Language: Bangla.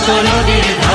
রক্ত নদীর